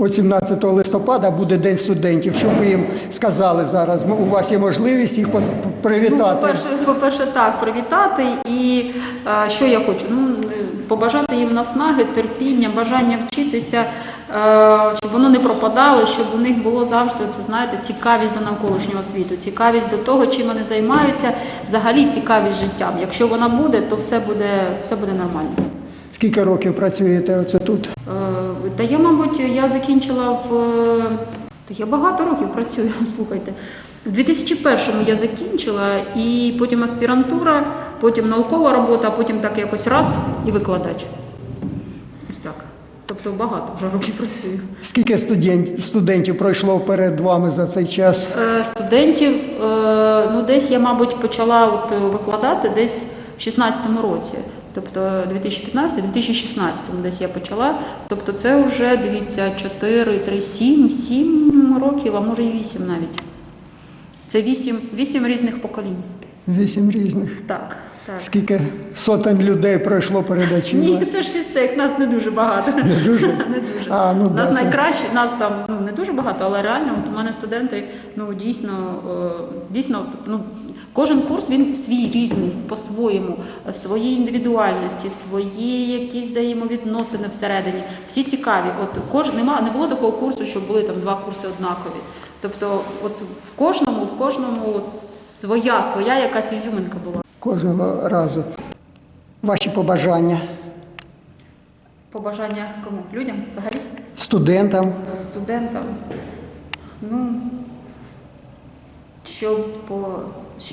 От 17 листопада буде День студентів. Що ви їм сказали зараз? У вас є можливість їх пос- Ну, по-перше, по-перше, так, привітати. І е, що я хочу? Ну, побажати їм наснаги, терпіння, бажання вчитися, е, щоб воно не пропадало, щоб у них було завжди, це, знаєте, цікавість до навколишнього світу, цікавість до того, чим вони займаються, взагалі цікавість життям. Якщо вона буде, то все буде, все буде нормально. Скільки років працюєте оце тут? Е, Та я, мабуть, я закінчила в. Та я багато років працюю, слухайте. В 2001-му я закінчила, і потім аспірантура, потім наукова робота, а потім так якось раз і викладач. Ось так. Тобто багато вже років працюю. Скільки студент- студентів пройшло перед вами за цей час? Е, Студентів, е, ну десь я, мабуть, почала от викладати десь в 16-му році. Тобто 2015-2016 десь я почала. Тобто це вже, дивіться, 4, 3, 7, 7 років, а може і 8 навіть. Це 8, 8 різних поколінь. Вісім різних. Так, так. Скільки сотень людей пройшло перед очима? Ні, це ж фістех, нас не дуже багато. Не дуже? Не дуже. А, ну, нас да, це- найкраще, нас там ну, не дуже багато, але реально от у мене студенти ну, дійсно, е, дійсно ну, кожен курс він свій різний по-своєму, е, свої індивідуальності, свої якісь взаємовідносини всередині. Всі цікаві. От кож, нема, не було такого курсу, що були там два курси однакові. Тобто, от в кожному, в кожному от своя, своя якась ізюминка була. Кожного разу. Ваші побажання Побажання кому? Людям взагалі? студентам. студентам, ну, щоб е,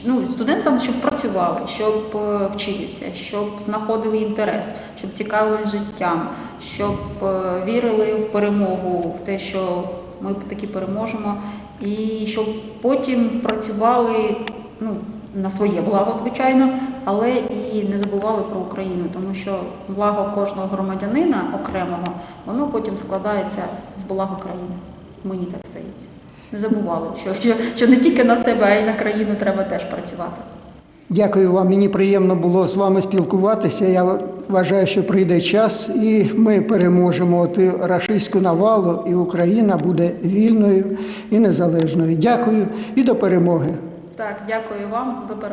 ну, студентам, щоб працювали, щоб е, вчилися, щоб знаходили інтерес, щоб цікавились життям, щоб е, вірили в перемогу, в те, що ми таки переможемо, і щоб потім працювали ну, на своє благо, звичайно, але і не забували про Україну, тому що благо кожного громадянина окремого, воно потім складається в благо країни. Мені так здається. Не забували, що, що, що не тільки на себе, а й на країну треба теж працювати. Дякую вам. Мені приємно було з вами спілкуватися. Я вважаю, що прийде час, і ми переможемо ту рашистську навалу, і Україна буде вільною і незалежною. Дякую і до перемоги. Так, дякую вам. До перемоги.